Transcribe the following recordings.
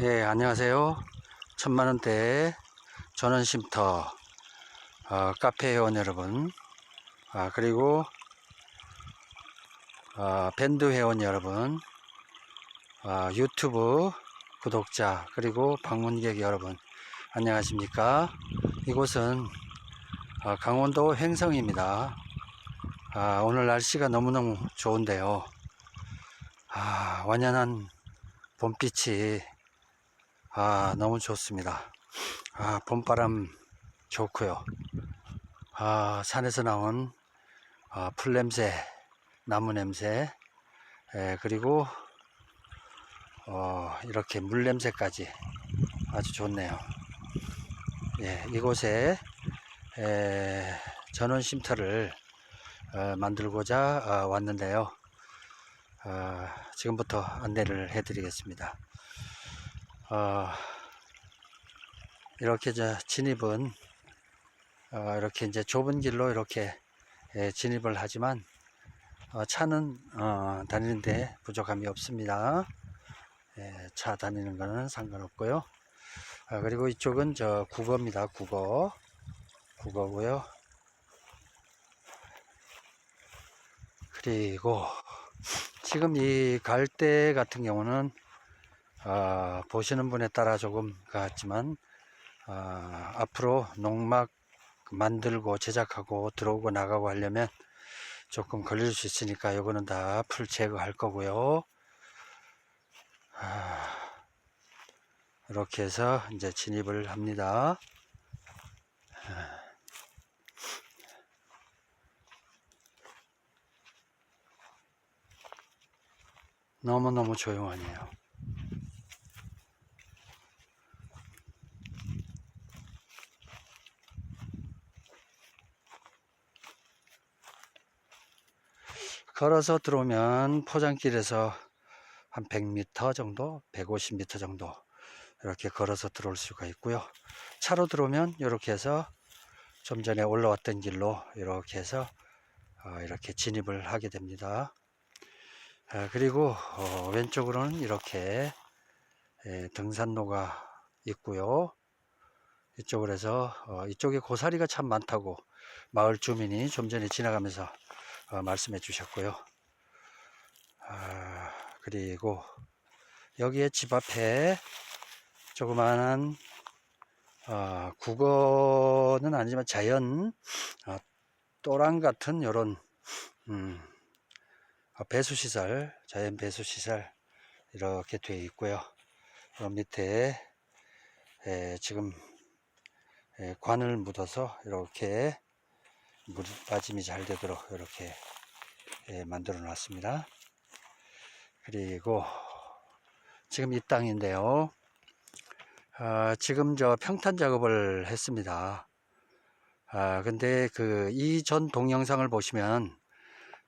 예, 안녕하세요. 천만원대 전원쉼터 어, 카페 회원 여러분, 아, 그리고 어, 밴드 회원 여러분, 어, 유튜브 구독자, 그리고 방문객 여러분, 안녕하십니까? 이곳은 어, 강원도 횡성입니다. 아, 오늘 날씨가 너무너무 좋은데요. 아, 완연한 봄빛이 아 너무 좋습니다. 아 봄바람 좋고요. 아 산에서 나온 아, 풀 냄새 나무 냄새 에, 그리고 어, 이렇게 물 냄새까지 아주 좋네요. 예, 이곳에 에, 전원 쉼터를 어, 만들고자 어, 왔는데요. 어, 지금부터 안내를 해 드리겠습니다 어, 이렇게 저 진입은 어, 이렇게 이제 좁은 길로 이렇게 예, 진입을 하지만 어, 차는 어, 다니는데 부족함이 없습니다. 예, 차 다니는 거는 상관없고요. 아, 그리고 이쪽은 저 국어입니다. 국어 국어고요. 그리고 지금 이 갈대 같은 경우는 아, 보시는 분에 따라 조금 같지만 아, 앞으로 농막 만들고 제작하고 들어오고 나가고 하려면 조금 걸릴 수 있으니까 요거는 다 풀 제거할 거고요. 아, 이렇게 해서 이제 진입을 합니다. 아. 너무너무 조용하네요. 걸어서 들어오면 포장길에서 한 100m 정도, 150m 정도 이렇게 걸어서 들어올 수가 있고요. 차로 들어오면 이렇게 해서 좀 전에 올라왔던 길로 이렇게 해서 어, 이렇게 진입을 하게 됩니다. 아, 그리고 어, 왼쪽으로는 이렇게 예, 등산로가 있고요. 이쪽으로 해서 어, 이쪽에 고사리가 참 많다고 마을 주민이 좀 전에 지나가면서 어, 말씀해 주셨고요. 아, 그리고 여기에 집 앞에 조그마한 어, 국어는 아니지만 자연 어, 또랑 같은 이런 음, 어, 배수시설, 자연 배수시설 이렇게 되어 있고요. 어, 밑에 에, 지금 에, 관을 묻어서 이렇게 물 빠짐이 잘 되도록 이렇게 예, 만들어 놨습니다. 그리고 지금 이 땅인데요. 아, 지금 저 평탄 작업을 했습니다. 아, 근데 그 이전 동영상을 보시면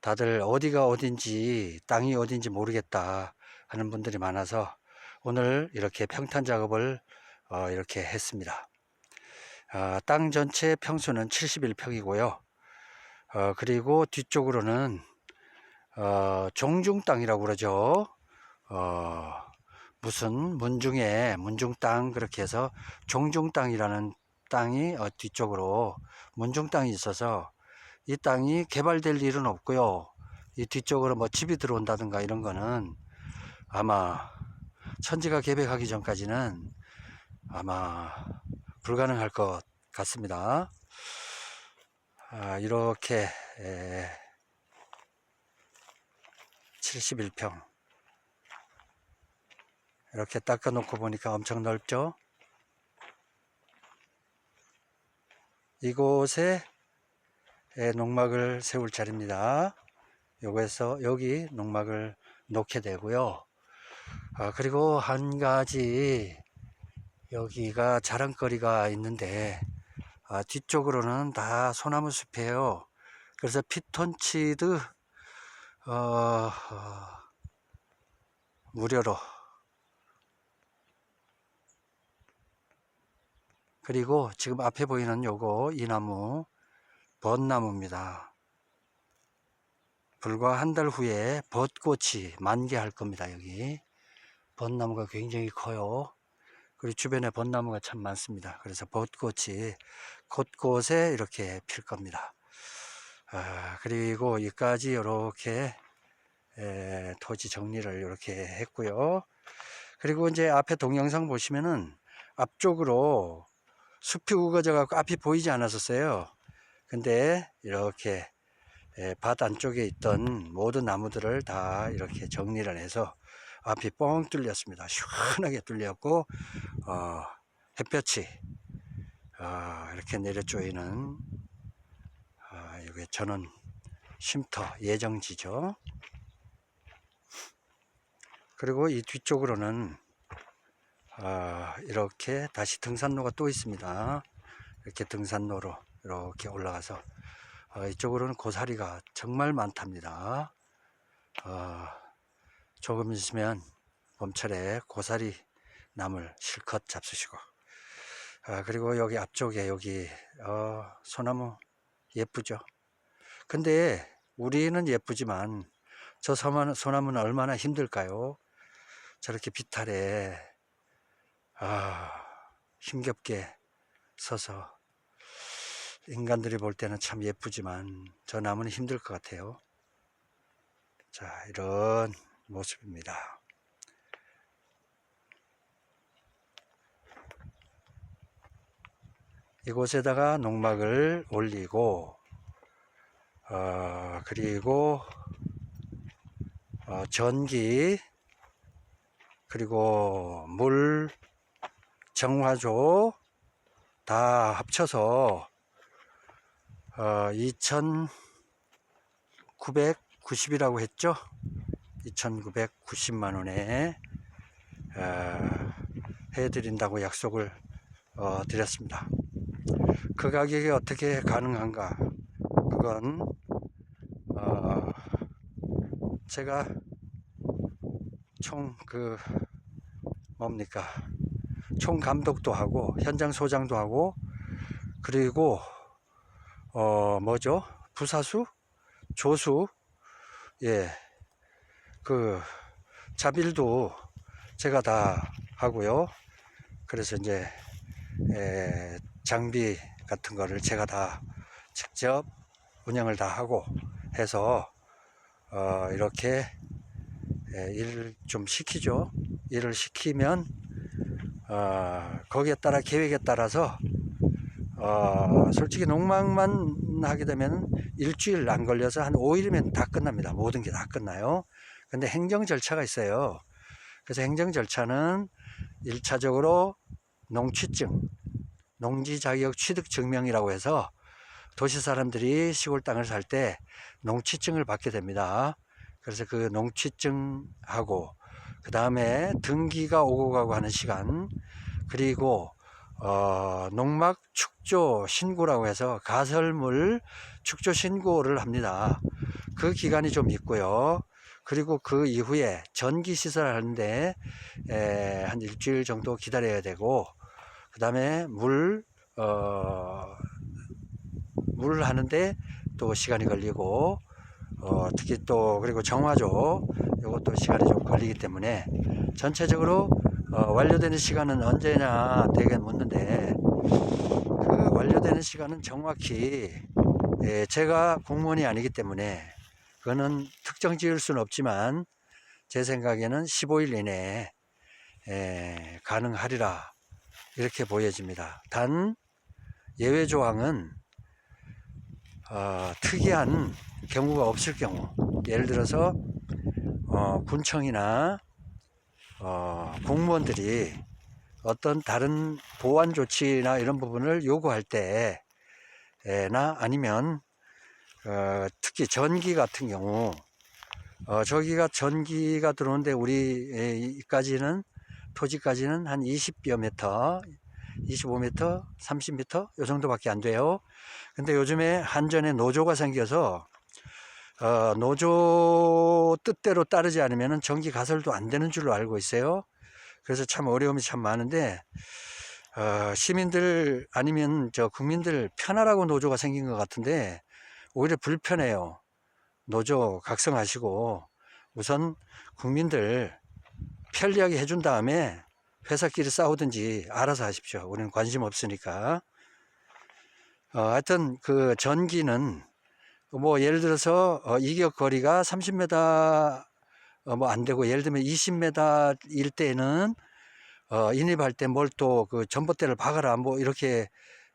다들 어디가 어딘지 땅이 어딘지 모르겠다 하는 분들이 많아서 오늘 이렇게 평탄 작업을 어, 이렇게 했습니다. 아, 땅 전체 평수는 71평이고요. 어, 그리고 뒤쪽으로는 어, 종중 땅이라고 그러죠. 어, 무슨 문중에 문중 땅 그렇게 해서 종중 땅이라는 땅이 어, 뒤쪽으로 문중 땅이 있어서 이 땅이 개발될 일은 없고요. 이 뒤쪽으로 뭐 집이 들어온다든가 이런 거는 아마 천지가 개백하기 전까지는 아마 불가능할 것 같습니다. 아, 이렇게 에, 71평. 이렇게 닦아 놓고 보니까 엄청 넓죠? 이곳에 에, 농막을 세울 자리입니다. 여기서 여기 농막을 놓게 되고요. 아, 그리고 한 가지 여기가 자랑거리가 있는데 아, 뒤쪽으로는 다 소나무 숲이에요. 그래서 피톤치드 어, 어, 무료로 그리고 지금 앞에 보이는 요거 이 나무 벚나무입니다. 불과 한 달 후에 벚꽃이 만개할 겁니다. 여기 벚나무가 굉장히 커요. 그리고 주변에 벚나무가 참 많습니다. 그래서 벚꽃이 곳곳에 이렇게 필 겁니다. 아, 그리고 이까지 이렇게 에, 토지 정리를 이렇게 했고요. 그리고 이제 앞에 동영상 보시면은 앞쪽으로 숲이 우거져 갖고 앞이 보이지 않았었어요. 근데 이렇게 에, 밭 안쪽에 있던 모든 나무들을 다 이렇게 정리를 해서 앞이 뻥 뚫렸습니다. 시원하게 뚫렸고 어, 햇볕이 어, 이렇게 내려 쪼이는 어, 이게 전원 쉼터 예정지죠. 그리고 이 뒤쪽으로는 아, 이렇게 다시 등산로가 또 있습니다. 이렇게 등산로로 이렇게 올라가서 어, 이쪽으로는 고사리가 정말 많답니다. 어, 조금 있으면 봄철에 고사리 나물 실컷 잡수시고 아, 그리고 여기 앞쪽에 여기 어, 소나무 예쁘죠. 근데 우리는 예쁘지만 저 소나무- 소나무는 얼마나 힘들까요? 저렇게 비탈에 아, 힘겹게 서서 인간들이 볼 때는 참 예쁘지만 저 나무는 힘들 것 같아요. 자, 이런 모습입니다. 이곳에다가 농막을 올리고 어, 그리고 어, 전기 그리고 물 정화조 다 합쳐서 어, 2,990이라고 했죠? 2,990만 원에 어, 해드린다고 약속을 어, 드렸습니다. 그 가격이 어떻게 가능한가? 그건 어, 제가 총 그 뭡니까? 총 감독도 하고 현장 소장도 하고 그리고 어 뭐죠? 부사수? 조수? 예그 자빌도 제가 다 하고요. 그래서 이제 에, 장비 같은 거를 제가 다 직접 운영을 다 하고 해서 어, 이렇게 예, 일을 좀 시키죠. 일을 시키면 어, 거기에 따라 계획에 따라서 어, 솔직히 농막만 하게 되면 일주일 안 걸려서 한 5일이면 다 끝납니다. 모든 게 다 끝나요. 근데 행정 절차가 있어요. 그래서 행정 절차는 1차적으로 농취증, 농지 자격 취득 증명이라고 해서 도시 사람들이 시골 땅을 살 때 농취증을 받게 됩니다. 그래서 그 농취증하고 그 다음에 등기가 오고 가고 하는 시간 그리고 어, 농막 축조 신고라고 해서 가설물 축조 신고를 합니다. 그 기간이 좀 있고요. 그리고 그 이후에 전기 시설을 하는데 에, 한 일주일 정도 기다려야 되고 그 다음에 물 어, 물 하는데 또 시간이 걸리고 어, 특히 또 그리고 정화조 이것도 시간이 좀 걸리기 때문에 전체적으로 어, 완료되는 시간은 언제냐 되게 묻는데 그 완료되는 시간은 정확히 예, 제가 공무원이 아니기 때문에 그거는 특정 지을 수는 없지만 제 생각에는 15일 이내에 예, 가능하리라 이렇게 보여집니다. 단 예외 조항은 어, 특이한 경우가 없을 경우 예를 들어서 어, 군청이나 어, 공무원들이 어떤 다른 보완 조치나 이런 부분을 요구할 때나 아니면 어, 특히 전기 같은 경우 어, 저기가 전기가 들어오는데 우리까지는 토지까지는 한 20여 미터 25m, 30m 요 정도밖에 안 돼요. 근데 요즘에 한전에 노조가 생겨서 어, 노조 뜻대로 따르지 않으면 전기 가설도 안 되는 줄로 알고 있어요. 그래서 참 어려움이 참 많은데 어, 시민들 아니면 저 국민들 편하라고 노조가 생긴 것 같은데 오히려 불편해요. 노조 각성하시고 우선 국민들 편리하게 해준 다음에 회사끼리 싸우든지 알아서 하십시오. 우리는 관심 없으니까. 어, 하여튼 그 전기는 뭐 예를 들어서 어, 이격 거리가 30m 어, 뭐 안 되고 예를 들면 20m일 때는 어, 인입할 때 뭘 또 그 전봇대를 박아라 뭐 이렇게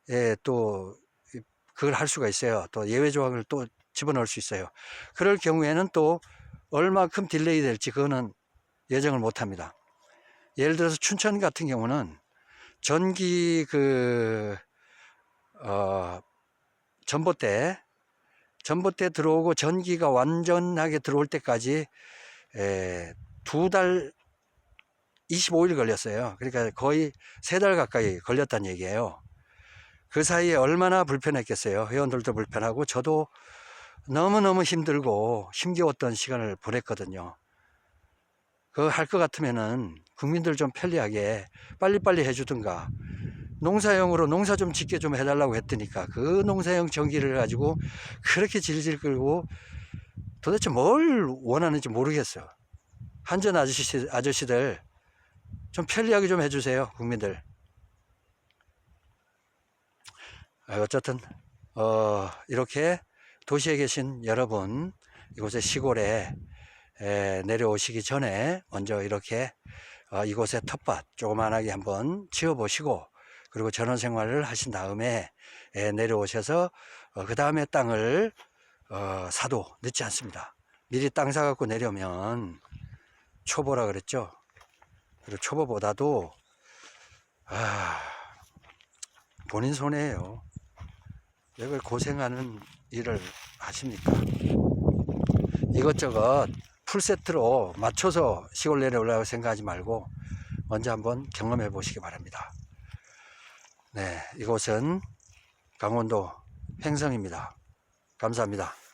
예, 또 그걸 할 수가 있어요. 또 예외 조항을 또 집어넣을 수 있어요. 그럴 경우에는 또 얼마큼 딜레이 될지 그거는 예정을 못 합니다. 예를 들어서 춘천 같은 경우는 전기 그, 어, 전봇대, 전봇대 들어오고 전기가 완전하게 들어올 때까지 에, 두달 25일 걸렸어요. 그러니까 거의 세 달 가까이 걸렸다는 얘기예요. 그 사이에 얼마나 불편했겠어요. 회원들도 불편하고 저도 너무너무 힘들고 힘겨웠던 시간을 보냈거든요. 그거 할 것 같으면은 국민들 좀 편리하게 빨리빨리 해주든가 농사용으로 농사 좀 짓게 좀 해달라고 했더니까 그 농사용 전기를 가지고 그렇게 질질 끌고 도대체 뭘 원하는지 모르겠어요. 한전 아저씨, 아저씨들 좀 편리하게 좀 해주세요, 국민들. 아, 어쨌든, 어, 이렇게 도시에 계신 여러분, 이곳에 시골에 에, 내려오시기 전에 먼저 이렇게 어, 이곳에 텃밭 조그만하게 한번 지어보시고 그리고 전원 생활을 하신 다음에 에, 내려오셔서 어, 그 다음에 땅을 어, 사도 늦지 않습니다. 미리 땅 사갖고 내려오면 초보라 그랬죠. 그리고 초보보다도 아, 본인 손해예요. 왜 고생하는 일을 하십니까? 이것저것 풀세트로 맞춰서 시골 내려오려고 생각하지 말고 먼저 한번 경험해 보시기 바랍니다. 네, 이곳은 강원도 횡성입니다. 감사합니다.